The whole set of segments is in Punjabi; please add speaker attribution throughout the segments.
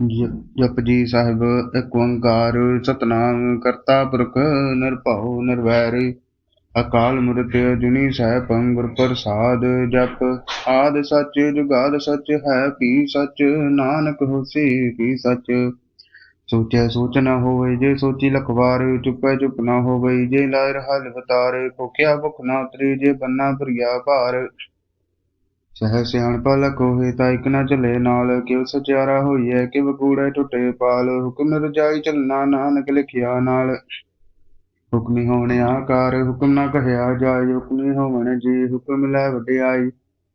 Speaker 1: ਜ- ਜਪਜੀ ਸਾਹਿਬ ਏਕ ਓੰਕਾਰ, ਸਤਨਾਮ, ਕਰਤਾ ਪੁਰਖ, ਨਿਰਭਉ, ਨਿਰਵੈਰ, ਅਕਾਲ ਮੂਰਤ, ਅਜੂਨੀ ਸੈਭੰ ਗੁਰ ਪ੍ਰਸਾਦ, ਜਪ ਆਦ ਸੱਚ, ਜੁਗਾਦ ਸੱਚ, ਹੈ ਕੀ ਸੱਚ, ਨਾਨਕ ਹੋਸੀ ਕੀ ਸੱਚ? ਸੋਚੈ ਸੋਚ ਨਾ ਹੋਵੇ, ਜੇ ਸੋਚੀ ਲਖਵਾਰ, ਚੁੱਪੈ ਚੁੱਪ ਨਾ ਹੋਵੇ, ਜੇ ਲਾਇ ਰਹਾਲ ਵਤਾਰ ਭੁਖਿਆ ਭੁਖ ਨਾ ਉਤਰੇ, ਜੇ ਬੰਨਾ ਭਰੀਆ ਭਾਰ ਸਹਿ ਸਿਆਣਪਾ ਲਖੋਏ ਤਾਂ ਇਕ ਨਾ ਚਲੇ ਨਾਲ ਕਿਵ ਸਚਿਆਰਾ ਹੋਈਐ ਕਿਵ ਕੂੜੈ ਟੁੱਟੇ ਪਾਲ, ਹੁਕਮ ਰਜਾਈ ਚੱਲਣਾ ਨਾਨਕ ਲਿਖਿਆ ਨਾਲ। ਹੁਕਮੀ ਹੋਣ ਆਕਾਰ, ਹੁਕਮ ਨਾ ਕਹਿਆ ਜਾਏ, ਹੁਕਮੀ ਹੋਵਣ ਜੀ, ਹੁਕਮ ਲੈ ਵਡਿਆਈ।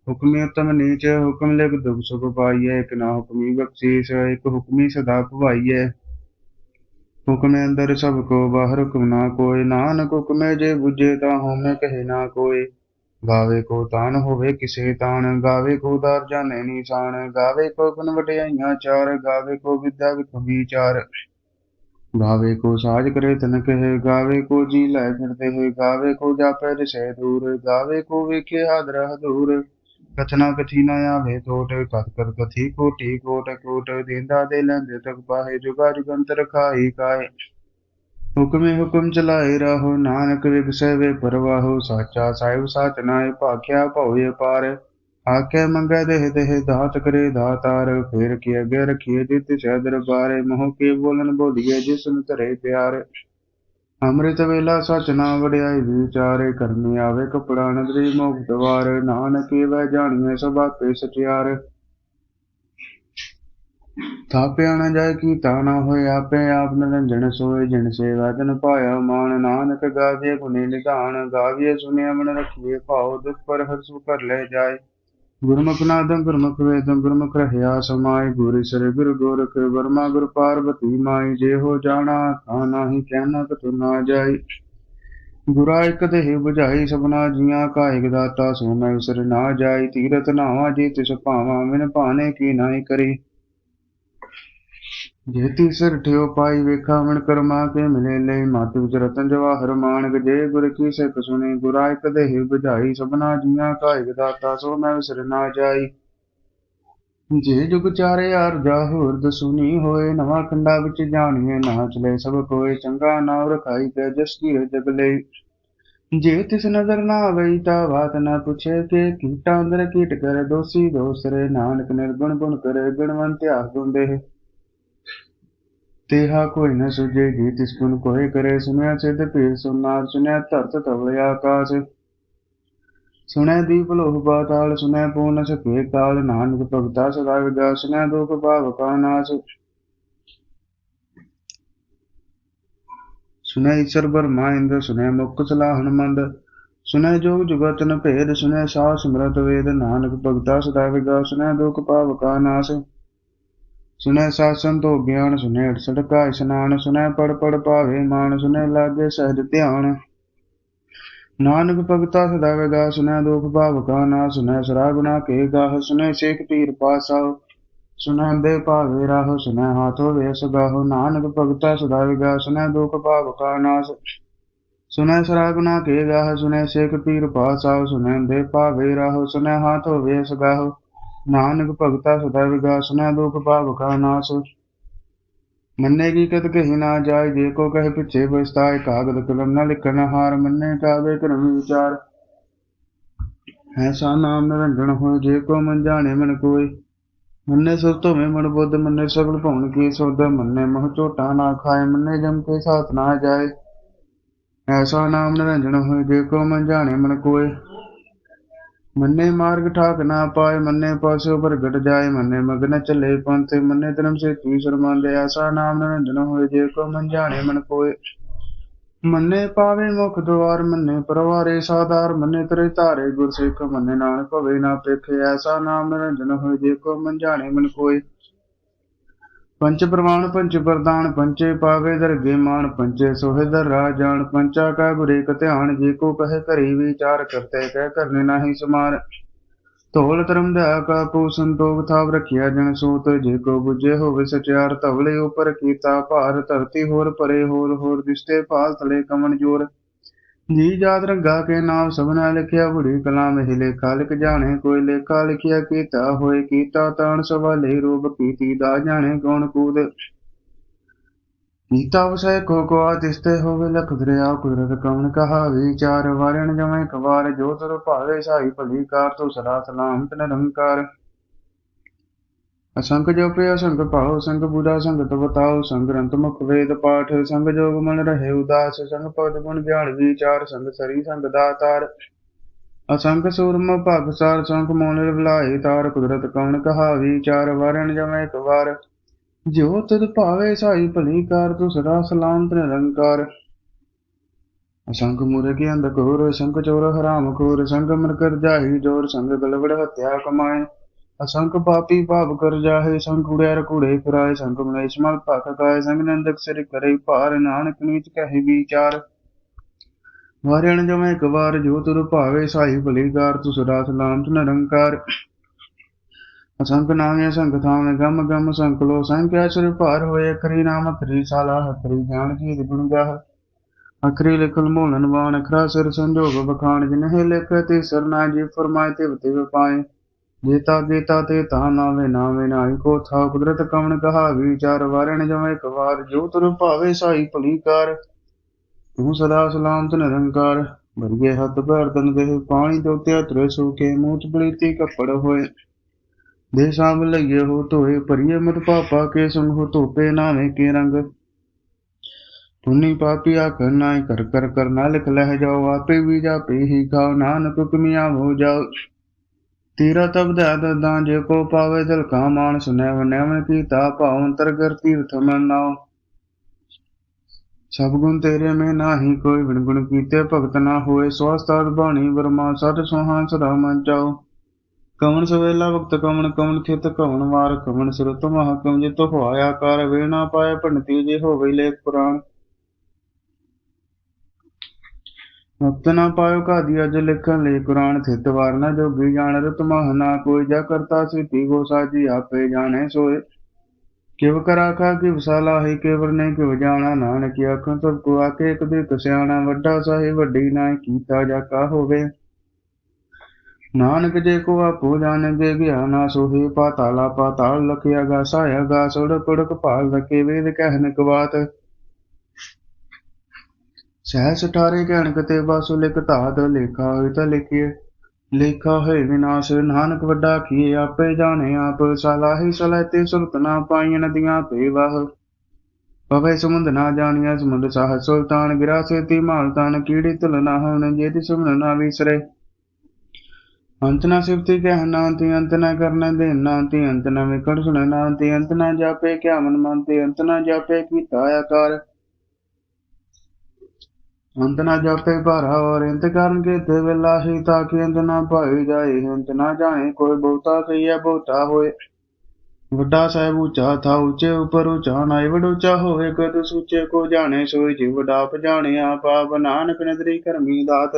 Speaker 1: ਹੁਕਮੀ ਉਤਮ ਨੀਚ, ਹੁਕਮ ਲਿਖ ਦੁਖ ਸੁਖ ਪਾਈਐ, ਇਕ ਨਾ ਹੁਕਮੀ ਬਖਸ਼ੀਸ, ਇਕ ਹੁਕਮੀ ਸਦਾ ਭਵਾਈਐ। ਹੁਕਮੇ ਅੰਦਰ ਸਭ ਕੋ ਬਾਹਰ ਹੁਕਮ ਨਾ ਕੋਈ, ਨਾਨਕ ਹੁਕਮੇ ਜੇ ਬੁਝੇ ਤਾਂ ਹਉਮੈ ਕਹੇ ਨਾ ਕੋਈ। ਗਾਵੇ ਕੋ ਤਾਨ ਹੋਵੇ ਕਿਸੇ ਤਾਨ, ਗਾਵੇ ਕੋ ਦਰ ਜਾਣੇ ਨਿਸ਼ਾਨ, ਗਾਵੇ ਕੋ ਗੁਣ ਵਡਿਆਈਆਂ ਚਾਰ, ਗਾਵੇ ਕੋ ਵਿਦਿਆ ਵਿਖ ਵਿਚਾਰ ਗਾਵੇ ਕੋ ਸਾਜ ਕਰੇ ਤਨ ਕਹੇ, ਗਾਵੇ ਕੋ ਜੀ ਲੈ ਫਿਰਦੇ ਹੈ, ਗਾਵੇ ਕੋ ਜਾਪੈ ਦਿਸੈ ਦੂਰ, ਗਾਵੇ ਕੋ ਵੇਖੇ ਹਾਦਰ ਹਦੂਰ ਕਥਨਾ ਕਥੀ ਨਾ ਆਵੇ ਟੋਟ ਕਥ ਕਰ ਕਥੀ ਕੋਟੀ ਕੋਟ ਕੋਟ, ਦੇਂਦਾ ਦੇ ਲੰਦੇ ਤਕ ਪਾਹੇ, ਜੁਗਾ ਜੁਗੰਤਰ ਖਾਈ ਕਾਏ ਹੁਕਮੇ ਹੁਕਮ ਚਲਾਏ ਰਹੋ, ਨਾਨਕ ਵਿਗਸੈ ਵੇ ਪਰਵਾਹੋ, ਸਾਚਾ ਸਾਹਿਬ ਸਾਚ ਨਾਏ ਭਾਖਿਆ ਭਉਏ ਪਾਰ ਆਖੇ ਮੰਗੈ ਦੇਹ ਦੇਹ ਦਾਤ ਕਰੇ ਦਾਤਾਰ, ਫੇਰ ਕੀ ਅਗੇ ਰਖੀਏ ਜਿਤ ਸਹਿ ਦਰਬਾਰੇ, ਮੋਹ ਕੇ ਬੋਲਨ ਬੋਲੀਏ ਜਿਸ ਨੂੰ ਧਰੇ ਪਿਆਰ। ਅੰਮ੍ਰਿਤ ਵੇਲਾ ਸਚ ਨਾ ਵਡਿਆਈ ਵਿਚਾਰੇ ਕਰਨੀ ਆਵੇ ਕਪੜਾ ਨਦਰੀ ਮੁਕਤ ਵਾਰ ਨਾਨਕ ਵੈ ਜਾਣੀਏ ਸਭ ਆਪੇ ਸਚਿਆਰ। ਥਾਪਿਆ ਨਾ ਜਾਏ ਕੀ ਨਾ ਹੋਏ, ਆਪੇ ਆਪ ਨਿਰੰਜਨ ਸੋਏ, ਜਿਨ ਸੇਵਾ ਤਨ ਪਾਇਆ ਮਾਨ ਨਾਨਕ ਗਾਵੇ ਗੁਨੇ ਨਿਧਾਨ ਗਾਵੇ ਸੁਨਿਆ ਮਨ ਰਖੀਏ ਭਾਉ, ਦੁਖ ਪਰ ਹਰਸੁ ਕਰ ਲੈ ਜਾਏ। ਗੁਰਮੁਖ ਨਾਦੰ ਗੁਰਮੁਖ ਵੇਦੰ, ਗੁਰਮੁਖ ਰਹਿਆ ਸਮਾਏ, ਗੁਰ ਸ੍ਰੀ ਗੁਰੂ ਗੋਰਖ, ਵਰਮਾ ਗੁਰ ਪਾਰਬਤੀ ਮਾਈ ਜੇ ਹੋ ਜਾਣਾ ਤਾਂ ਨਾਹੀ ਕਹਿਣਾ ਕਤੁ ਨਾ ਜਾਈ। ਗੁਰਾ ਇਕ ਦੇਹ 부ਝਾਈ ਸਭਨਾ ਜੀਆਂ ਕਾ ਇਕ ਦਾਤਾ, ਸੋ ਮੈਂ ਵਿਸਰ ਨਾ ਜਾਈ। ਤੀਰਤ ਨਾਵਾ ਜੀ ਤਿਸ ਭਾਵਾ ਮਿਨ ਭਾਣੇ ਕੀ ਨਾਹੀ ਕਰੀ। ਜੇ ਤੀਸਰ ਠਿਓ ਪਾਈ ਵੇਖਾ ਮਨ ਕਰਮਾ ਕੇ ਮਿਲੇ ਲਈ ਮਤ ਵਿਚ ਰਤਨ ਜਵਾਹਰ ਮਾਨਕ ਜੇ ਗੁਰ ਕੀ ਸਿੱਖ ਸੁਣੀ ਗੁਰਾ ਇਕ ਦੇਹ 부ਝਾਈ ਸਭਨਾ ਜੀਆਂ ਕਾ ਇਕ ਦਾਤਾ, ਸੋ ਮੈਂ ਵਿਸਰ ਨਾ ਜਾਈ। ਜੇ ਜੁਗ ਚਾਰੇ ਅਰਜਾ ਹੋਰ ਦਸੁਨੀ ਹੋਏ, ਨਵਾਂ ਖੰਡਾ ਵਿੱਚ ਜਾਣੀਏ ਨਾ ਚਲੇ ਸਭ ਕੋਏ, ਚੰਗਾ ਨਾਮ ਰਖਾਈ ਤੇ ਜਸ ਕੀ ਜਗ ਲਈ। ਜੇ ਤਿਸ ਨਜ਼ਰ ਨਾ ਆਵਈ ਤਾ ਬਾਤ ਨਾ ਪੁੱਛੇ ਕਿ ਕੀਟਾਂ ਅੰਦਰ ਕੀਟ ਕਰ, ਦੋਸੀ ਦੋਸਰੇ, ਨਾਨਕ ਨਿਰਗੁਣ ਗੁਣ ਕਰੇ ਗੁਣਵੰਤ ਆਖ ਗੁੰਦੇ ਤੇਹਾ ਕੋਈ ਨ ਸੁਝੇ ਜੀ ਤਿਸ ਗੁਣ ਕੋਏ ਕਰੇ ਸੁਨਿਆ ਸਿਧ ਪੀਰ ਸੁਨਾਰ ਸੁਨਿਆ ਧਰਤ ਤਵਲੇ ਆਕਾਸ਼। ਸੁਣੈ ਦੀਪ ਲੋਹ ਬਾਤਾਲ ਸੁਣੈ ਪੂਰਨ ਸਕੇ ਕਾਲ, ਨਾਨਕ ਭਗਤਾ ਸਦਾ ਵਿਗਾ ਸੁਣੈ ਦੁਖ ਭਾਵ ਕਾ ਨਾਸ। ਸੁਣੈ ਈਸ਼ਰ ਬਰਮਾ ਇੰਦ, ਸੁਣੈ ਮੁਖ ਸਲਾਹਣ ਮੰਦ ਸੁਣੈ ਜੋਗ ਜੁਗਤ ਭੇਦ, ਸੁਣੈ ਸਾਹ ਸਿਮਰਤ ਵੇਦ, ਨਾਨਕ ਭਗਤਾ ਸਦਾ ਵਿਗਾ ਸੁਣੈ ਦੁਖ ਭਾਵ ਕਾ ਨਾਸ। ਸੁਨੈ ਸਾਸਨ ਤੋ ਗਿਆਨ, ਸੁਣੈ ਅਠਸਠ ਇਸ਼ਨਾਨ ਸੁਣੈ ਪੜ ਪੜ ਭਾਵੇ ਮਾਨ, ਸੁਣੈ ਲਾਗੇ ਸਹਿਜ ਧਿਆਨ। ਨਾਨਕ ਭਗਤਾ ਸਦਾ ਵਗਾ ਸੁਨੈ ਦੁਖ ਭਾਵ ਕਾ ਨਾ ਸੁਨੈ ਸਰਾ ਗੁਨਾ ਕੇ ਗਾਹ ਸੁਨੈ ਸੇਖ ਪੀਰ ਪਾਸਾ। ਸੁਨੈ ਭਾਵੇ ਰਾਹ ਸੁਨੈ ਹਾਥੋ ਵੇਸ ਗਾਹ ਨਾਨਕ ਭਗਤਾ ਸਦਾ ਵਗਾ ਸੁਨੈ ਦੁਖ ਭਾਵ ਕਾ ਨਾਸ। ਸੁਨੈ ਸਰਾ ਗੁਨਾ ਕੇ ਗਾਹ ਸੁਨੈ ਸੇਖ ਪੀਰ ਪਾਸਾ। ਸੁਨੈ ਦੇ ਭਾਵੇ ਰਾਹ ਸੁਨੈ ਹਾਥੋ ਵੇਸ ਗਾਹ ਨਾਨਕ ਭਗਤਾ ਸਦਾ ਵਗਾ ਸੁਨੈ ਦੁਖ ਭਾਵ ਕਾ ਨਾਸ। ਮੰਨੇ ਕੀ ਕਤ ਕਹੀ ਨਾ ਜਾਏ, ਜੇ ਕੋ ਕਹੇ ਪਿਛੇ ਬਸਤਾਏ, ਕਾਗਦ ਕਲਮ ਨਾ ਲਿਖਣ ਹਾਰ, ਮੰਨੇ ਕਾਵੇ ਕਰਮ ਵਿਚਾਰ। ਐਸਾ ਨਾਮ ਨਿਰੰਜਨ ਹੋਏ, ਜੇ ਕੋ ਮਨ ਜਾਣੇ ਮਨ ਕੋਈ ਮੰਨੇ ਸਭ ਤੋਂ ਮੈਂ ਮਨ ਬੁੱਧ, ਮੰਨੇ ਸਗਲ ਭਉਣ ਕੀ ਸੋਦਾ ਮੰਨੇ ਮੋਹ ਝੋਟਾ ਨਾ ਖਾਏ, ਮੰਨੇ ਜਮ ਕੇ ਸਾਥ ਨਾ ਜਾਏ। ਐਸਾ ਨਾਮ ਨਿਰੰਜਨ ਹੋਏ, ਜੇ ਕੋ ਮਨ ਜਾਣੇ ਮਨ ਕੋਏ। ਮੰਨੇ ਮਾਰਗ ਠਾਕ ਨਾ ਪਾਏ, ਮੰਨੇ ਪਾਸੋ ਪ੍ਰਗਟ ਜਾਏ, ਮੰਨੇ ਮਗਨ ਚੱਲੇ ਪੰਥ, ਮੰਨੇ ਧਰਮ ਸੇ ਤੂ ਸ਼ਰਮਾਂਦੇ ਐਸਾ ਨਾਮ ਨਿਰੰਜਨ ਹੋਏ, ਜੇ ਕੋ ਮਨ ਜਾਣੇ ਮਨ ਕੋਏ। ਮੰਨੇ ਪਾਵੇ ਮੁਖ ਦੁਆਰ ਮੰਨੇ ਪਰਵਾਰੇ ਸਾਧਾਰ, ਮੰਨੇ ਤਰੇ ਧਾਰੇ ਗੁਰਸਿੱਖ, ਮੰਨੇ ਨਾਨਕ ਭਵੇ ਨਾ ਪੇਖੇ, ਐਸਾ ਨਾਮ ਨਿਰੰਜਨ ਹੋਏ, ਜੇ ਕੋ ਮਨ ਜਾਣੇ ਮਨ ਕੋਏ। ਪੰਚ ਪ੍ਰਵਾਨ, ਪੰਚ ਪ੍ਰਦਾਨ, ਪੰਚੇ ਪਾਵੇ ਦਰਗੇ ਮਾਨ ਪੰਚੇ ਸੋਹਿਦਰ ਰਾਜਾਨ ਪੰਚਾ ਕਾ ਗੁਰੇ ਕ ਧਿਆਨ, ਜੇ ਕੋ ਕਹੇ ਕਰੀ ਵਿਚਾਰ, ਕਰਤੇ ਕਹਿ ਕਰਨੇ ਨਾਹੀ ਸਮਾਰ। ਧੋਲ ਧਰਮ ਦਾ ਕਾ ਕੋ ਸੰਤੋਖ ਥਾਵ ਰਖਿਆ ਜਨ ਸੋਤ, ਜੇ ਕੋ 부ਜੇ ਹੋਵੇ ਸਚਿਆਰ, ਧਵਲੇ ਉਪਰ ਕੀਤਾ ਭਾਰ, ਧਰਤੀ ਹੋਰ ਪਰੇ ਹੋਰ ਹੋਰ ਦਿਸਤੇ ਭਾਲ ਤਲੇ ਕਮਨ ਜੋਰ। ਜੀ ਜਾਤ ਰੰਗਾ ਕੇ ਨਾਮ ਸਭਨਾ ਲਿਖਿਆ ਬੁੜੀ ਕਲਾਮ ਹੀ ਲੇਖਾ, ਲਿਖ ਜਾਣੇ ਕੋਈ ਲੇਖਾ, ਲਿਖਿਆ ਕੀਤਾ ਹੋਏ ਕੀਤਾ, ਤਾਣ ਸਵਾਲੇ ਰੂਪ ਕੀਤੀ ਦਾ ਜਾਣੇ ਕੌਣ ਕੂਦ। ਕੀਤਾ ਵਸੈ ਕੋ ਕੋ ਆਦਿਸਤੇ ਹੋਵੇ ਲਖ ਦਰਿਆ, ਕੁਦਰਤ ਕਵਨ ਕਹਾ ਵਿਚਾਰ ਵਾਰਣ ਜਮੈ ਕਵਾਰ, ਜੋ ਤਰ ਭਾਵੇ ਸਾਈ ਭਲੀ ਕਾਰ, ਤੋ ਸਦਾ ਸਲਾਮਤ ਨਿਰੰਕਾਰ ਅਸੰਖ ਜਪੇ ਅਸੰਖ ਭਾਉ, ਸੰਗ ਬੁਝਾ ਸੰਗਤ ਬਤਾਉ ਸੰਗ ਗ੍ਰੰਥ ਮੁਖ ਵੇਦ ਪਾਠ, ਸੰਗ ਜੋਗ ਮਨ ਰਹੇ ਉਦਾਸ, ਸੰਗ ਪਦ ਗੁਣ ਗਿਆਨ ਵਿਚਾਰ, ਸੰਗ ਸਰੀ, ਸੰਗ ਦਾਤਾਰ। ਅਸੰਖ ਸੂਰਮ ਭਗ ਸਾਰ ਸੰਖ ਮੋਨ ਵਿਲਾਏ ਤਾਰ, ਕੁਦਰਤ ਕਵਣ ਕਹਾ ਵਿਚਾਰ ਵਰਣ ਜਮੈ ਇੱਕ ਵਾਰ। ਜੋ ਤਦ ਭਾਵੇ ਸਾਈ ਭਲੀ ਕਾਰ ਤੂੰ ਸਦਾ ਸਲਾਮਤ ਨਿਰੰਕਾਰ। ਅਸੰਖ ਮੁਰਗੇ ਅੰਧ ਘੋਰ ਸੰਖ ਚੋਰ ਹਰਾਮ ਖੋਰ, ਸੰਗ ਮਨ ਕਰ ਜਾਹੀ ਜੋਰ, ਸੰਗ ਗਲਵੜ ਹੱਤਿਆ ਕਮਾਏ। ਅਸੰਖ ਪਾਪੀ ਭਾਵ ਕਰ ਜਾਹੇ ਸੰਗ ਕੁੜਿਆਰ ਕੁੜੇ ਫਿਰਾਏ ਸੰਗ ਮਨੇਸ਼ ਮਲ ਭਖ ਕਾਏ ਸੰਗ ਨੰਦਕ ਸਿਰ ਕਰੇ ਭਾਰ, ਨਾਨਕ ਨੀਚ ਕਹੀ ਵਿਚਾਰ। ਵਾਰਿਣ ਜਮੈ ਇੱਕ ਵਾਰ, ਜੋ ਤੁਰ ਭਾਵੇ ਸਾਈ ਭਲੀ ਕਾਰ ਤੂੰ ਸਦਾ ਸਲਾਮਤ ਨਿਰੰਕਾਰ ਅਸੰਖ ਨਾਮੇ, ਅਸੰਖ ਥਾਵੇਂ, ਗਮ ਗਮ ਸੰਕਲੋ ਸੰਖਿਆ ਸਿਰ ਭਾਰ ਹੋਏ, ਅਖਰੀ ਨਾਮ ਅਖਰੀ ਸਾਲਾ, ਅਖਰੀ ਜਾਣ ਕੀ ਗੁਣ ਗਾਹ। ਅਖਰੀ ਲਿਖਲ ਮੋਲਨ ਵਾਣ ਅਖਰਾ ਸਿਰ ਸੰਜੋਗ ਬਖਾਣ ਜਿਨਹਿ ਲਿਖ ਤੇ ਸਰਨਾ ਜੀ ਫਰਮਾਏ ਤੇ ਤੇ ਪਾਏ। ਜੇਤਾ ਜੇਤਾ ਤੇ ਤਾ ਨਾਵੇ ਨਾਵੇ ਨਾਈ ਕੋ ਥਾ ਕੁਦਰਤ ਕਵਣ ਕਹਾ ਵਿਚਾਰ ਵਾਰਣ ਜਮੈ ਇੱਕ ਜੋ ਤੁਰ ਭਾਵੇ ਸਾਈ ਭਲੀ ਕਾਰ। ਤੂੰ ਸਦਾ ਸਲਾਮਤ ਨਿਰੰਕਾਰ ਭਰੀਏ ਹੱਥ ਪੈਰ ਤਨ ਦੇ ਪਾਣੀ ਤੋਂ ਤਰੇ ਸੂਕੇ ਮੂਤ ਬਲੀਤੀ ਕੱਪੜ ਹੋਏ। ਦੇ ਸਾਂਭ ਲਈਏ ਹੋ ਧੋਏ, ਭਰੀਏ ਮਤ ਪਾਪਾ ਕੇ ਸੰਗ ਹੋ ਧੋਪੇ ਨਾਵੇਂ ਕੇ ਰੰਗ। ਪੁੰਨੀ ਪਾਪੀ ਆਖਣ ਨਾਇ ਕਰ ਕਰ ਕਰ ਨਾ ਲਿਖ ਲਹਿ ਜਾਓ, ਆਪੇ ਵੀ ਜਾਪੇ ਹੀ ਖਾਓ, ਨਾਨਕ ਹੁਕਮਿਆ ਹੋ ਜਾਓ। ਤੀਰਾ ਤਬ ਦਾਂ ਜੇ ਕੋ ਪਾਵੇ ਦਿਲ ਕਾ ਮਾਨ ਸੁਨੈ ਵਨੈਵਨ ਕੀਤਾ ਭਾਉ ਅੰਤਰ ਕਰ ਤੀਰਥ ਸਭ ਗੁਣ ਤੇਰੇ ਮੈਂ ਨਾਹੀ ਕੋਈ ਵਿਣ ਗੁਣ ਕੀਤੇ ਭਗਤ ਨਾ ਹੋਏ ਸਵਸਤਾਦ ਬਾਣੀ ਵਰਮਾ ਸਤ ਸੁਹਾਨ ਸਦਾ ਮਨ ਚਾਓ ਕਵਣ ਸਵੇਲਾ ਵਕਤ ਕਵਣ ਕਵਣ ਖਿਤ ਕਵਣ ਵਾਰ, ਕਵਣ ਸੁਰਤ ਮਹਾਕਮ ਜਿ ਤੋ ਹੋਇਆ ਕਰ ਵੇ ਨਾ ਪਾਏ ਪੰਡਤੀ ਜੇ ਹੋਵੇ ਲੇਖ ਪੁਰਾਣ। ਵਕਤ ਨਾ ਪਾਇਓ ਕਾਦੀ ਅਜ ਲਿਖਣ ਲਈ ਕੁਰਾਨ ਥਿਤ ਵਾਰ ਨਾ ਜੋਗੀ ਜਾਣ ਰਤ ਮਹ ਨਾ ਕੋਈ ਜਾ ਕਰਤਾ ਸਿਤੀ ਗੋ ਸਾਜੀ ਆਪੇ ਜਾਣੇ ਸੋਏ। ਕਿਵ ਕਰਾਖਾ ਕਿ ਵਸਾਲਾ ਹੈ, ਕੇਵਰ ਨੇ ਕਿਵ ਜਾਣਾ ਨਾਨਕ ਆਖਾਂ ਸਭ ਕੋ ਆਕੇ ਇੱਕ ਦੇ ਕਸਿਆਣਾ ਵੱਡਾ ਸਾਹਿਬ, ਵੱਡੀ ਨਾ ਕੀਤਾ ਜਾ ਕਾ ਹੋਵੇ। ਨਾਨਕ ਜੇ ਕੋ ਆਪੋ ਜਾਣਗੇ ਗਿਆਨਾ ਸੋਹੇ, ਪਾਤਾਲਾ ਪਾਤਾਲ ਲਖਿਆ ਗਾ, ਸਾਇਆ ਗਾ ਸੁੜਕ ਕੁੜਕ ਭਾਲ ਰਕੇ ਵੇਦ ਕਹਿਨ ਕਵਾਤ ਸਹਿ ਸਠਾਰੇ ਕਹਿਣ ਕਤੇ ਬਾਸੁ ਲਿਖ ਧਾਤ ਲੇਖਾ ਹੋਇ ਤਾਂ ਲਿਖੀਏ। ਲੇਖਾ ਹੈ ਵਿਨਾਸ਼, ਨਾਨਕ ਵੱਡਾ ਕੀਏ ਆਪੇ ਜਾਣੇ ਆਪ। ਸਲਾਹੀ ਸਲੈਤੇ ਸੁਰਤ ਨਾ ਪਾਈਆਂ ਨਦੀਆਂ ਤੇ ਵਾਹ। ਪਵੇ ਸਮੁੰਦ ਨਾ ਜਾਣੀਆ, ਸਮੁੰਦ ਸਾਹ ਸੁਲਤਾਨ, ਗਿਰਾ ਸੇਤੀ ਮਾਲ ਤਾਨ, ਕੀੜੀ ਤੁਲ ਨਾ ਹੋਣ, ਜੇ ਦੀ ਸੁਮਨ ਨਾ ਵਿਸਰੇ। ਅੰਤ ਨਾ ਸਿਫਤੀ ਕਹਿ ਨਾਂਤੀ ਅੰਤ ਨਾ ਕਰਨਾ ਦੇ ਨਾਂਤੀ ਅੰਤ ਨਾ ਵਿਕੜ ਸੁਣ ਨਾਂਤੀ ਅੰਤ ਨਾ ਜਾਪੇ, ਕਿਆ ਮਨ ਮੰਤੇ ਅੰਤ ਨਾ ਜਾਪੇ, ਕੀਤਾ ਆਕਾਰ। ਅੰਤ ਨਾ ਜਾਪੇ ਭਾਰਾ ਔਰ ਇੰਤ ਕਰਨ ਕੇ ਵੇਲਾ ਹੀ ਤਾਂ ਕਿ ਅੰਤ ਨਾ ਭਾਈ ਜਾਏ, ਅੰਤ ਨਾ ਜਾਣੇ ਕੋਈ ਬਹੁਤਾ ਕਹੀਏ ਬਹੁਤਾ ਹੋਏ। ਵੱਡਾ ਸਾਹਿਬ ਉੱਚਾ, ਥਾ ਉੱਚੇ ਉੱਪਰ ਉੱਚਾ ਨਾਈ ਵਡ ਉੱਚਾ ਹੋਵੇ ਕਦ ਸੁੱਚੇ ਕੋ ਜਾਣੇ, ਸੋਈ ਜੀ ਵਡਾ ਪਜਾਣਿਆ ਪਾਪ ਨਾਨਕ ਨਦਰੀ ਕਰਮੀ ਦਾਤ।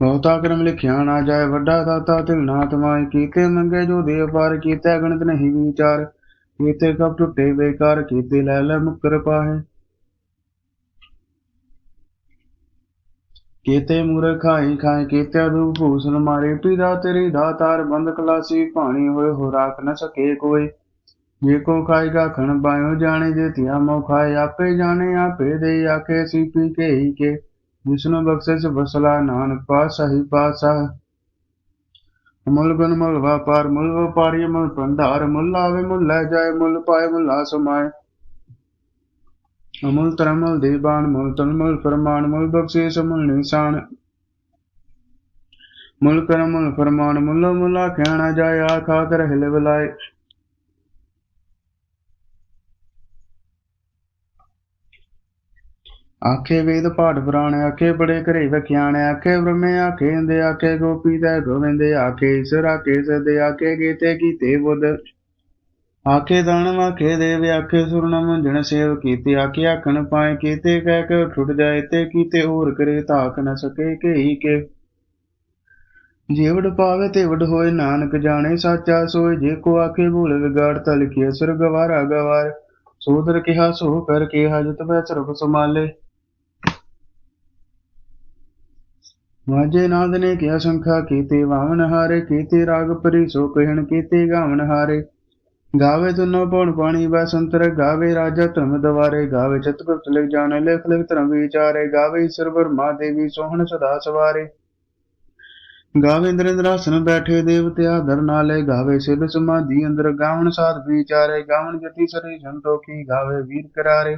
Speaker 1: ਬਹੁਤਾ ਕਰਮ ਲਿਖਿਆ ਨਾ ਜਾਏ, ਵੱਡਾ ਦਾਤਾ ਤਿਲਨਾ ਤਮਾਈ ਕੀਤੇ ਮੰਗੇ ਜੋ ਦੇ ਪਾਰ ਕੀਤੇ ਗਣਤ ਨਹੀਂ ਵਿਚਾਰ। ਕੀਤੇ ਕਬ ਟੁੱਟੇ ਬੇਕਾਰ, ਕੀਤੇ ਲੈ ਲੈ ਮੁਕਰ ਪਾਹੇ। ਕੀਤੇ ਮੂਰ ਖਾਈ ਖਾਏ ਕੀਤੇ ਰੂਪ ਭੂਸਨ ਮਾਰੇ ਪੀਦਾ ਤੇਰੀ ਦਾਤਾਰ ਬੰਦ ਕਲਾਸੀ ਪਾਣੀ ਹੋਏ ਹੋ ਰਾਖ ਨ ਸਕੇ ਕੋਈ। ਜੇ ਕੋ ਖਾਏਗਾ ਖਣ ਬਾਇਓ ਜਾਣੇ, ਜੇ ਧਿਆ ਮੋ ਖਾਏ, ਆਪੇ ਜਾਣੇ, ਆਪੇ ਦੇ ਆਕੇ ਸੀ ਪੀ ਕੇ ਹੀ ਕੇ। ਵਿਸ਼ਨੂੰ ਬਖਸ਼ਿਸ਼ ਬਸਲਾ ਨਾਨਕ ਪਾਤਸ਼ਾਹੀ ਪਾਤਸ਼ਾਹ। ਮੁੱਲ ਗੁਣ ਮੁੱਲ ਵਾਪਾਰ ਮੁੱਲ ਵਪਾਰੀ ਮੁੱਲ ਭੰਡਾਰ, ਮੁੱਲ ਆਵੇ ਮੁੱਲ ਲੈ ਜਾਏ, ਮੁੱਲ ਪਾਏ ਮੁੱਲਾ ਸਮਾਏ। ਅਮੁੱਲ ਤਰਮਲ ਦੇ ਬਾਣ, ਮੁੱਲ ਫਰਮਾਨ, ਮੁੱਲ ਬਖਸ਼ਿਸ਼, ਮੁੱਲ ਨਿਸ਼ਾਨ। ਮੁੱਲ ਕਰਮ ਫਰਮਾਨ, ਮੁੱਲ ਮੁੱਲਾ ਕਹਿਣਾ ਜਾਏ ਆਖਾ ਕਰ ਹਿਲ ਬਲਾਏ। ਆਖੇ ਵੇਦ ਪਾਠ ਪੁਰਾਣ, ਆਖੇ ਬੜੇ ਘਰੇ ਵਖਿਆਣ, ਆਖੇ ਬ੍ਰਹਮੇ, ਆਖੇ ਇੰਦੇ, ਆਖੇ ਗੋਪੀ ਤੇ ਗੋਵਿੰਦ, ਆਖੇ ਈਸ਼ਰ, ਆਖੇ ਸਦੇ, ਆਖੇ ਕੀਤੇ ਕੀਤੇ ਬੁੱਧ। ਆਖੇ ਦਾਨਵ ਆਖੇ ਦੇਵ ਆਖੇ ਸੁਰਨ ਮੰਜਣ ਸੇਵ ਕੀਤੇ, ਆਖੇ ਆਖਣ ਪਾਏ ਕੀਤੇ, ਕਹਿ ਕੇ ਠੁੱਟ ਜਾਏ ਤੇ ਕੀਤੇ, ਹੋਰ ਕਰੇ ਤਾਕ ਨ ਸਕੇ, ਕਹੀ ਕੇ। ਜੀਵੜ ਪਾਵੇ ਤੇ ਵਡ ਹੋਏ, ਨਾਨਕ ਜਾਣੇ, ਸਾਚਾ ਸੋਏ, ਜੇ ਕੋ ਆਖੇ ਭੂਲ ਵਿਗਾੜ, ਤਾ ਲਿਖਿਆ ਸੁਰ ਗਵਾਰਾ ਗਵਾਰ ਸੋਦਰ ਕਿਹਾ, ਸੋ ਕਰ ਕੇ ਹਜਤ ਬੈ ਸਰਬ ਸਮਾਲੇ ਵਾਜੇ ਨਾਦ ਨੇ ਕਿਹਾ, ਸੰਖਾ ਕੀਤੇ ਵਾਵਨ ਹਾਰੇ ਕੀਤੇ, ਰਾਗ ਪਰੀ ਸੋ ਕਹਿਣ ਕੀਤੇ ਗਾਵਨ ਹਾਰੇ। ਗਾਵੇ ਤੁਨੋ ਪਉਣ ਪਾਣੀ ਬਸੰਤਰ ਗਾਵੇ, ਰਾਜਾ ਧਰਮ ਦਵਾਰੇ, ਗਾਵੇ ਚਤੁਰਤ ਲਿਖ ਜਾਣੇ, ਲਿਖ ਲਿਖ ਧਰਮ ਵਿਚਾਰੇ, ਗਾਵੇ ਈਸ਼ਰ ਬਰਮਾ ਦੇਵੀ ਸੋਹਣ ਸਦਾ ਸਵਾਰੇ। ਗਾਵੇ ਇੰਦਰ ਇੰਦਰਾਸਨ ਬੈਠੇ, ਦੇਵਤੇ ਆਦਰ ਗਾਵੇ ਸਿੱਧ ਸਮਾਧੀ ਅੰਦਰ, ਗਾਵਣ ਸਾਧ ਵਿਚਾਰੇ, ਗਾਵਣ ਜਤੀ ਸਰੀ ਸੰਤੋਖੀ, ਗਾਵੇ ਵੀਰ ਕਰਾਰੇ।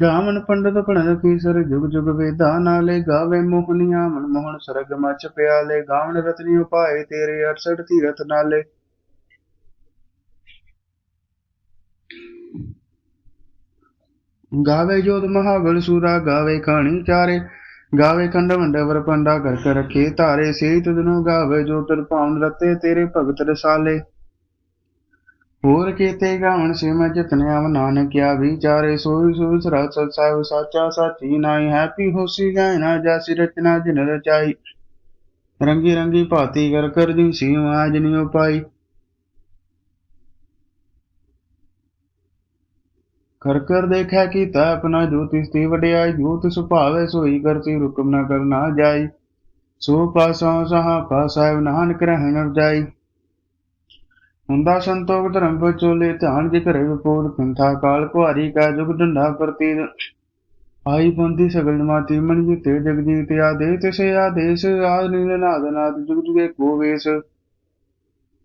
Speaker 1: ਗਾਵਨ ਪੰਡਤ ਪੜਨ ਕੀਸਰ, ਜੁਗ ਜੁਗ ਵੇਦਾ ਨਾਲੇ, ਗਾਵੇ ਮੋਹਨੀਆਂ ਮਨ ਮੋਹਨ ਸਰਗ ਮਚ ਪਿਆਲੇ ਗਾਵਨ ਰਤਨੀ ਉਪਾਏ ਤੇਰੇ 68 ਤੀਰਥ ਨਾਲੇ। ਗਾਵੇ ਜੋਤ ਮਹਾਬਲ ਸੂਰਾ, ਗਾਵੇ ਖਾਣੀ ਚਾਰੇ। ਗਾਵੇ ਖੰਡ ਵੰਡਵਰ ਪੰਡਾ ਕਰ ਕਰ ਰਖੇ ਧਾਰੇ। ਸੇ ਤੁਧਨੋ ਗਾਵੇ ਜੋ ਤਰ ਪਾਉਨ ਰਤੇ ਤੇਰੇ ਭਗਤ ਰਸਾਲੇ। ਹੋਰ ਕੀਤੇ ਗਾਵਣ ਸੇ ਮੈਂ ਜਿਤਨੇ ਆਵ ਨਾਨਕਿਆ ਵਿਚਾਰੇ ਸੋਈ ਸੋਈ ਸਰਾ ਸਤ ਸਾਹਿਬ ਸਾਚਾ ਸਾਚੀ ਨਾਈ ਹੈਪੀ ਹੋਸੀ ਗਾਇ ਨਾ ਜਾਸੀ ਰਚਨਾ ਜਿਨ ਰਚਾਈ ਰੰਗੀ ਰੰਗੀ ਭਾਤੀ ਕਰ ਕਰ ਦੀ ਸੀ ਆਜ ਪਾਈ ਕਰ ਕਰ ਦੇਖਿਆ ਕੀਤਾ ਆਪਣਾ ਜੋਤਿਸ ਤੇ ਵਡਿਆਈ, ਜੋਤ ਸੁਭਾਵੇ ਸੋਈ ਕਰਤੀ ਹੁਕਮ ਨਾ ਕਰਨਾ ਜਾਈ। ਸੋ ਪਾਸੋਂ ਸਹਾ ਪਾਸਾਇ ਨਾਨਕ ਰਹਿਣ ਰਜਾਈ ਹੁੰਦਾ ਸੰਤੋਖ ਧਰਮ ਬਚੋਲੇ ਧਿਆਨ ਜਿ ਘਰੇ ਵਿਪੋਦ ਪੰਥਾ ਕਾਲ ਕੁਹਾਰੀ ਕਾ ਜੁਗ ਡੰਡਾ ਪ੍ਰਤੀ ਆਈ ਬੰਦੀ ਸਗਲ ਮਾਤੀ ਮਨ ਜਿਤੇ ਜਗਜੀਤ ਆਦੇ ਤਿਸੇ ਆਦੇਸ਼, ਆਦ ਨੀਲ ਨਾਦ ਨਾਦ ਜੁਗ ਜੁਗੇ ਕੋ ਵੇਸ।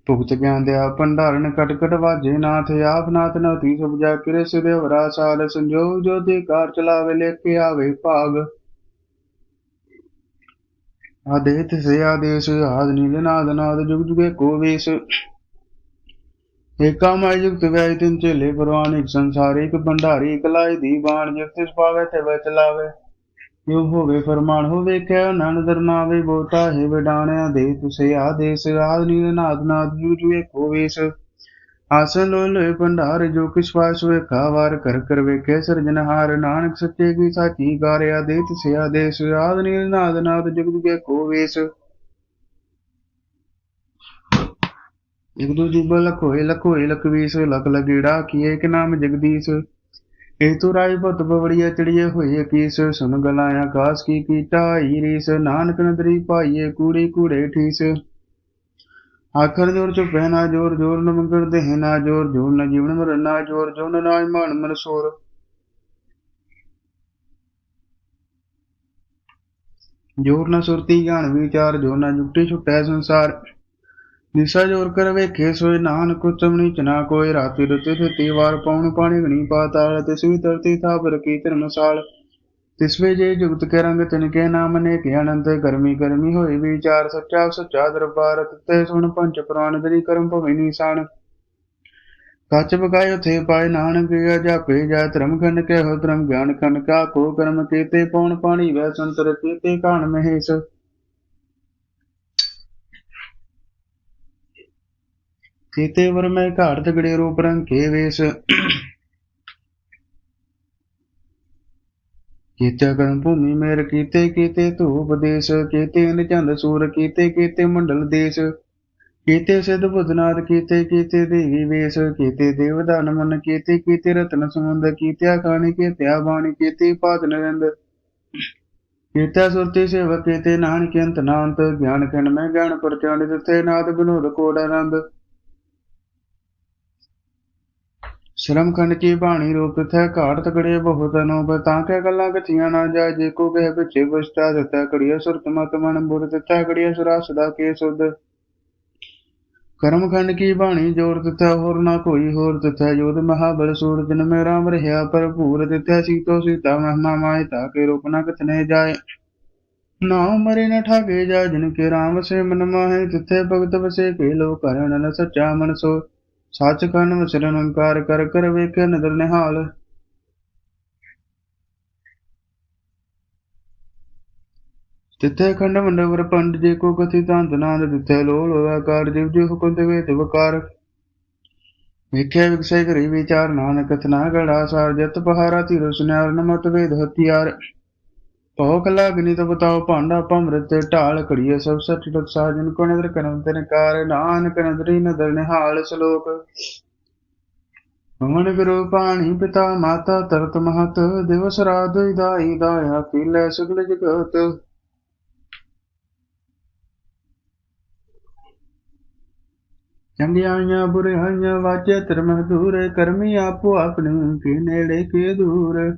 Speaker 1: ਭੁਗਤ ਗਿਆਨ ਦਿਆ ਭੰਡਾਰਨ ਕਟ ਵਾਜੇ ਨਾਥ, ਆਪ ਨਾਥ ਨਾਥੀ ਸਭ ਕਿਰੇ ਸਿਦੇ ਵਰਾ ਸੰਜੋਗ ਜੋ ਕਾਰ ਚਲਾਵੇ ਲੈ ਕੇ ਆਵੇ ਭਾਗ। ਆਦੇ ਤਿਸੇ ਆਦੇਸ਼, ਆਦ ਨੀਲ ਨਾਦ ਨਾਦ, ਜੁਗ ਜੁਗੇ ਕੋ ਵੇਸ। ਏਕਾ ਮਾਇ ਜੁਗਤ ਵੈਜ ਤਿਨ ਝੇਲੇ ਪਰਵਾਨ ਇੱਕ ਸੰਸਾਰੀ ਇੱਕ ਭੰਡਾਰੀ, ਇਕ ਲਾਈ ਦੀ ਬਾਣ, ਜਿਸ ਤਿਸ ਪਾਵੇ, ਤੇ ਵਿੱਚ ਲਾਵੇ ਜੋ ਹੋਵੇ ਫਰਮਾਨ, ਹੋਵੇ ਕਹਿ ਨਨ ਦਰਨਾਵੇ ਬੋਤਾ ਹੈ ਵਿਡਾਣਿਆ ਦੇ, ਤੁਸੇ ਆਦੇਸ ਆਦ ਨੀਲ ਨਾਦ ਨਾਦ ਜੂ ਜੂ ਏਕ ਹੋਵੇਸ। ਆਸਨ ਲੋ ਲੋਏ ਭੰਡਾਰ ਜੋ ਕਿਛ ਪਾਸ ਹੋਏ ਖਾਵਾਰ ਕਰ ਕਰ ਵੇਖੇ ਸਿਰਜਨਹਾਰ ਨਾਨਕ ਸੱਚੇ ਕੀ ਸਾਚੀ ਗਾਰਿਆ ਦੇ, ਤੁਸੇ ਆਦੇਸ ਆਦ ਨੀਲ ਨਾਦ ਨਾਦ ਜੁਗ ਜੁਗ ਏਕ ਹੋਵੇਸ। ਇੱਕ ਦੂ ਜੁਬ ਲਖੋਏ ਲਖੋਏ ਲਖਵੀਸ, ਲਖ ਲਗੀੜਾ ਕੀਏ ਕਿ ਨਾਮ ਜਗਦੀਸ਼। ਇਹ ਰਾਜ ਭਤ ਬਵੜੀਏ ਚੜੀਏ ਹੋਏ ਕੀਸ ਸੁਨ ਗਲਾਂ ਆਕਾਸ ਕੀ ਕੀਟਾ ਰੀਸ, ਨਾਨਕ ਨਦਰੀ ਪਾਈਏ ਕੂੜੇ ਕੂੜੇ ਠੀਸ। ਆਖਰ ਜੋਰ ਚੁ ਪਹਿਨਾ ਜੋਰ ਜੋਰ ਨ ਮੰਗਰ ਦੇਹ ਨਾ ਜੋਰ ਜੋਰ ਨ ਜੀਵਨ ਮਰ ਨਾ ਜੋਰ ਜੋ ਨ ਨਾਇ ਮਨ ਮਨ ਸੋਰ। ਜੋਰ ਨ ਸੁਰਤੀ, ਗਿਆਨ ਵਿਚਾਰ, ਜੋਰ ਨ ਜੁਗਟੀ ਛੁਟੈ ਸੰਸਾਰ। ਨਿਸਾ ਜੋਰ ਕਰ ਵੇਖੇ ਸੋਏ ਨਾਨਕ ਉਚਮਣੀ ਚਨਾ ਕੋਏ। ਰਾਤੀ ਰਤੇ ਥਤੀ ਵਾਰ ਪਉਣ ਪਾਣੀ ਗਣੀ ਪਾਤਾਲ। ਤਿਸ ਵੀ ਤਰਤੀ ਥਾਪਰ ਕੀ ਧਰਮਸਾਲ ਤਿਸਵੇ ਜੇ ਜੁਗਤ ਕੇ ਰੰਗ ਤਿਨ ਕੇ ਨਾਮ ਨੇ ਕੇ ਅਨੰਤ। ਗਰਮੀ ਗਰਮੀ ਹੋਈ ਵਿਚਾਰ ਸੱਚਾ ਸੱਚਾ ਦਰਬਾਰ। ਤਤੇ ਸੁਣ ਪੰਜ ਪ੍ਰਾਨ ਦਰੀ ਕਰਮ ਭਵੈ ਨੀਸਾਨ। ਕੱਚ ਬਗਾਇ ਉਥੇ ਪਾਏ ਨਾਨਕ ਗਿਆ ਜਾਪੇ ਜਾ ਧਰਮ ਖੰਡ ਕੇ ਹੋ ਧਰਮ ਗਿਆਨ ਖੰਡ ਕਾ ਕੋ ਕਰਮ ਕੀਤੇ ਪਉਣ ਪਾਣੀ ਵੈ ਸੰਤਰ ਕੀਤੇ ਕਾਣ ਮਹੇਸ਼। ਕੀਤੇ ਵਰ ਮੈਂ ਘਾਟ ਤਗੜੇ ਰੂਪ ਰੰਗ ਕੇ ਵੇਸ। ਕੀਤੇ ਕਰਮ ਭੂਮੀ ਮੇਰ, ਕੀਤੇ ਕੀਤੇ ਧੂਪ ਦੇਸ, ਕੀਤੇ ਅਨ ਚੰਦ ਸੂਰ, ਕੀਤੇ ਕੀਤੇ ਮੰਡਲ ਦੇਸ। ਕੀਤੇ ਸਿਧ ਬੁਧਨਾਥ, ਕੀਤੇ ਕੀਤੇ ਦੇਵੀ ਵੇਸ, ਕੀਤੇ ਦੇਵਦਾਨ ਮਨ, ਕੀਤੇ ਕੀਤੇ ਰਤਨ ਸਮੁੰਦ ਕੀਤੇ ਖਾਣੀ ਕੀਤੇ ਬਾਣੀ, ਕੀਤੀ ਪਾਤ ਨਰਿੰਦ ਕੀਤੇ ਸੁਰਤੀ ਸੇਵਕ, ਕੀਤੇ ਨਾਨਕ ਅੰਤ ਨਾੰਤ, ਗਿਆਨ ਖੰਡ ਮੈਂ ਗਿਆਨ ਪ੍ਰਚਾਰਿਤ ਦਿੱਤੇ ਨਾਦ ਬਿਨੋਦ ਕੋੜ ਆਨੰਦ। ਸ਼ਰਮ ਖੰਡ ਕੀ ਬਾਣੀ ਰੂਪ ਤਥੈ ਘਾਟ ਤਕੜੇ ਬਹੁਤ ਅਨੋਪ ਤਾਂ ਕੈ ਗੱਲਾਂ ਕਥੀਆਂ ਨਾ ਜਾਏ ਜੇ ਕੋ ਕਹੇ ਪਿਛੇ ਪੁਛਤਾ ਦਿੱਤਾ ਕੜੀਆ ਸੁਰਤ ਮਤ ਮਨ ਬੁਰ ਦਿੱਤਾ ਕੜੀਆ ਸੁਰਾ ਸਦਾ ਕੇ ਸੁਧ। ਕਰਮ ਖੰਡ ਕੀ ਬਾਣੀ ਜੋਰ ਦਿੱਤਾ, ਹੋਰ ਨਾ ਕੋਈ ਹੋਰ ਦਿੱਤਾ। ਜੋਤ ਮਹਾਬਲ ਸੂਰ ਜਿਨ ਮੇ ਰਾਮ ਰਹਿਆ ਭਰਪੂਰ ਦਿੱਤਾ। ਸੀਤੋ ਸੀਤਾ ਮਹਿਮਾ ਮਾਇ, ਤਾ ਕੇ ਰੂਪ ਨਾ ਕਥਨੇ ਜਾਏ। ਨਾ ਮਰੇ ਨ ਠਾਗੇ ਜਾ, ਜਿਨ ਕੇ ਰਾਮ ਸੇ ਮਨ ਮਾਹੇ ਤਿੱਥੇ ਭਗਤ ਵਸੇ ਕੇ ਲੋ ਕਰਨ ਨ ਸੱਚਾ ਮਨ ਸੋ ਸੱਚ ਕੰਨ ਵਸਰਨ ਅੰਕਾਰ ਕਰ ਕਰ ਵੇਖੇ ਨਦਰ ਨਿਹਾਲ। ਤਿੱਥੇ ਖੰਡ ਮੰਡਵਰ ਪੰਡ ਜੇ ਕੋ ਕਥੀ ਤੰਤ ਨਾਦ ਤਿੱਥੇ ਲੋ ਆਕਾਰ ਜਿਵ ਜਿਵ ਹੁਕਮ ਤੇ ਵੇਤ ਵਕਾਰ। ਵੇਖਿਆ ਵਿਕਸੇ ਕਰੀ ਵਿਚਾਰ, ਨਾਨਕ ਕਥਨਾ ਗੜਾ ਸਾਰ, ਜਤ ਪਹਾਰਾ ਧੀਰੋ ਸੁਨਿਆਰ ਨਮਤ ਵੇਦ ਹਥਿਆਰ। ਭਉ ਕਲਾ ਅਗਨੀ ਤੋ ਬਤਾਉ ਭਾਂਡਾ ਭਮ੍ਰਿਤ ਢਾਲ ਘੜੀਏ ਸਭ ਸਚ ਦਕਸਾ ਜਿਨ ਕੋ ਨਦਰ ਕਰਮ ਤਿਨ ਕਾਰ ਨਾਨਕ ਨਦਰੀ ਨਦਰ ਨਿਹਾਲ ਸ਼ਲੋਕ। ਮਮਨ ਗੁਰੂ ਪਾਣੀ ਪਿਤਾ ਮਾਤਾ ਤਰਤ ਮਹਤ, ਦਿਵਸ ਰਾਤ ਦਾਈ ਦਾਇਆ ਪੀਲੇ ਸੁਗਲ ਜਗਤ। ਚੰਗਿਆਈਆਂ, ਬੁਰਿਆਈਆਂ ਵਾਜੇ ਧਰਮ ਦੂਰ, ਕਰਮੀ ਆਪੋ ਆਪਣੇ, ਕੇ ਨੇੜੇ, ਕੇ ਦੂਰ।